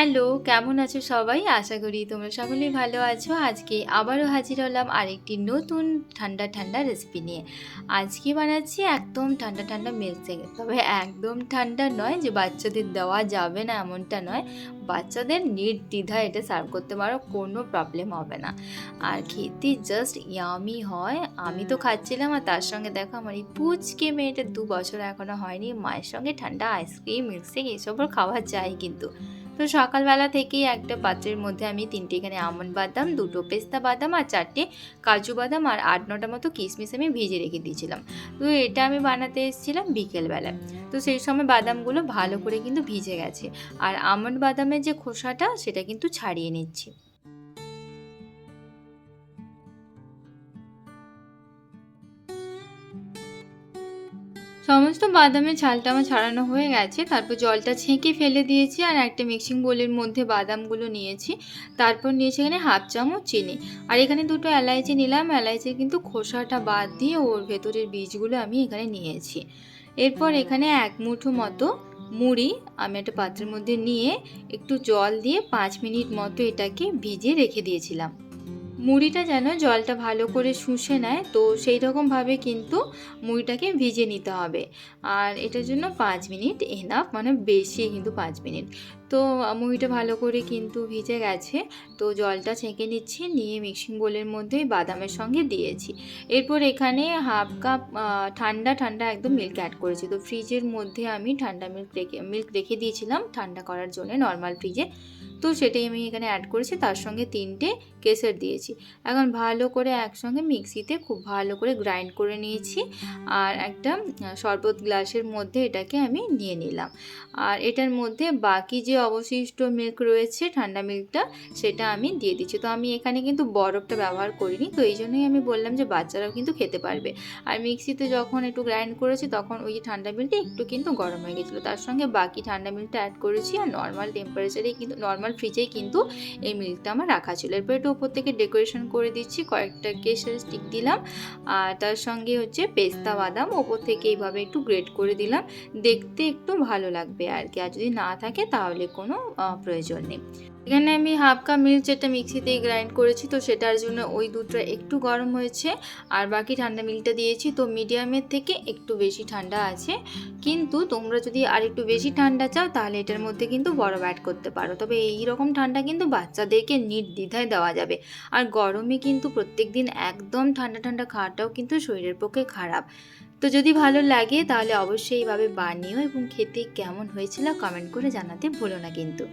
Hello, কেমন আছো সবাই? আশা করি তোমরা সকলেই ভালো আছো। আজকে আবারও হাজির হলাম আরেকটি নতুন ঠান্ডা ঠান্ডা রেসিপি নিয়ে। আজকে বানাচ্ছি একদম ঠান্ডা ঠান্ডা মিল্কশেক তবে একদম ঠান্ডা নয় যে বাচ্চাদের দেওয়া যাবে না এমনটা নয়। বাচ্চাদের নির্দ্বিধায় এটা সার্ভ করতে পারো, কোনো প্রবলেম হবে না। আর খেতে জাস্ট ইয়ামি হয়। আমি তো খাচ্ছিলাম আর তার সঙ্গে দেখো আমার এই পুচকে মেয়েটা দু বছর এখনও হয়নি। মায়ের সঙ্গে ঠান্ডা আইসক্রিম মিল্কশেক এসবও খাওয়া যায় কিন্তু। তো সকালবেলা থেকেই একটা পাত্রের মধ্যে আমি তিনটে এখানে আমন্ড বাদাম, দুটো পেস্তা বাদাম আর চারটে কাজু বাদাম আর আট নটা মতো কিশমিশ আমি ভিজে রেখে দিয়েছিলাম। তো এটা আমি বানাতে এসেছিলাম বিকেলবেলায়। তো সেই সময় বাদামগুলো ভালো করে কিন্তু ভিজে গেছে। আর আমন্ড বাদামের যে খোসাটা, সেটা কিন্তু ছাড়িয়ে নিচ্ছি। সমস্ত বাদামের ছালটা আমার ছাড়ানো হয়ে গেছে। তারপর জলটা ছেঁকে ফেলে দিয়েছি আর একটা মিক্সিং বোলের মধ্যে বাদামগুলো নিয়েছি। তারপর নিয়েছি এখানে হাফ চামচ চিনি। আর এখানে দুটো এলাইচি নিলাম। এলাইচির কিন্তু খোসাটা বাদ দিয়ে ওর ভেতরের বীজগুলো আমি এখানে নিয়েছি। এরপর এখানে এক মুঠো মতো মুড়ি আমি একটা পাত্রের মধ্যে নিয়ে একটু জল দিয়ে পাঁচ মিনিট মতো এটাকে ভিজিয়ে রেখে দিয়েছিলাম। মুড়িটা যেন জলটা ভালো করে শুষে নেয়, তো সেই রকমভাবে কিন্তু মুড়িটাকে ভিজে নিতে হবে। আর এটার জন্য পাঁচ মিনিট এনাফ মানে বেশি কিন্তু পাঁচ মিনিট। তো মুড়িটা ভালো করে কিন্তু ভিজে গেছে। তো জলটা ছেঁকে নিচ্ছি, নিয়ে মিক্সিং বোলের মধ্যে বাদামের সঙ্গে দিয়েছি। এরপর এখানে হাফ কাপ ঠান্ডা ঠান্ডা একদম মিল্ক অ্যাড করেছি। তো ফ্রিজের মধ্যে আমি ঠান্ডা মিল্ক রেখে মিল্ক রেখে দিয়েছিলাম ঠান্ডা করার জন্য নর্মাল ফ্রিজে তো সেটাই আমি এখানে অ্যাড করেছি, তার সঙ্গে তিনটে কেসর দিয়েছি। এখন ভালো করে একসঙ্গে মিক্সিতে খুব ভালো করে গ্রাইন্ড করে নিয়েছি আর একটা শরবত গ্লাসের মধ্যে এটাকে আমি নিয়ে নিলাম। আর এটার মধ্যে বাকি যে অবশিষ্ট মিল্ক রয়েছে, ঠান্ডা মিল্কটা সেটা আমি দিয়ে দিচ্ছি। তো আমি এখানে কিন্তু বরফটা ব্যবহার করিনি, তো এই জন্যই আমি বললাম যে বাচ্চারাও কিন্তু খেতে পারবে। আর মিক্সিতে যখন একটু গ্রাইন্ড করেছি, তখন ওই ঠান্ডা মিল্কটা একটু কিন্তু গরম হয়ে গেছিল। তার সঙ্গে বাকি ঠান্ডা মিল্কটা অ্যাড করেছি আর নর্মাল টেম্পারেচারেই কিন্তু নর্মাল ফ্রিজেই কিন্তু এই মিল্কটা আমার রাখা ছিল। এরপর একটু ওপর থেকে ডেকোরেশন করে দিচ্ছি, কয়েকটা কেসের স্টিক দিলাম। আর তার সঙ্গে হচ্ছে পেস্তা বাদাম ওপর থেকে এইভাবে একটু গ্রেট করে দিলাম। দেখতে একটু ভালো লাগবে আর কি। আর যদি না থাকে, তাহলে কোনো প্রয়োজন নেই। এখানে আমি হাফ কাপ মিল্ক যেটা মিক্সিতে গ্রাইন্ড করেছি, তো সেটার জন্য ওই দুধটা একটু গরম হয়েছে, আর বাকি ঠান্ডা মিল্কটা দিয়েছি, তো মিডিয়ামের থেকে একটু বেশি ঠান্ডা আছে। কিন্তু তোমরা যদি আর একটু বেশি ঠান্ডা চাও, তাহলে এটার মধ্যে কিন্তু বরফ অ্যাড করতে পারো। তবে এই রকম ঠান্ডা কিন্তু বাচ্চাদেরকে নির্দ্বিধায় দেওয়া যাবে। আর গরমে কিন্তু প্রত্যেক দিন একদম ঠান্ডা ঠান্ডা খাওয়াটাও কিন্তু শরীরের পক্ষে খারাপ। তো যদি ভালো লাগে তাহলে অবশ্যই এইভাবে বানিও এবং খেতে কেমন হয়েছিল কমেন্ট করে জানাতে ভুলো না কিন্তু।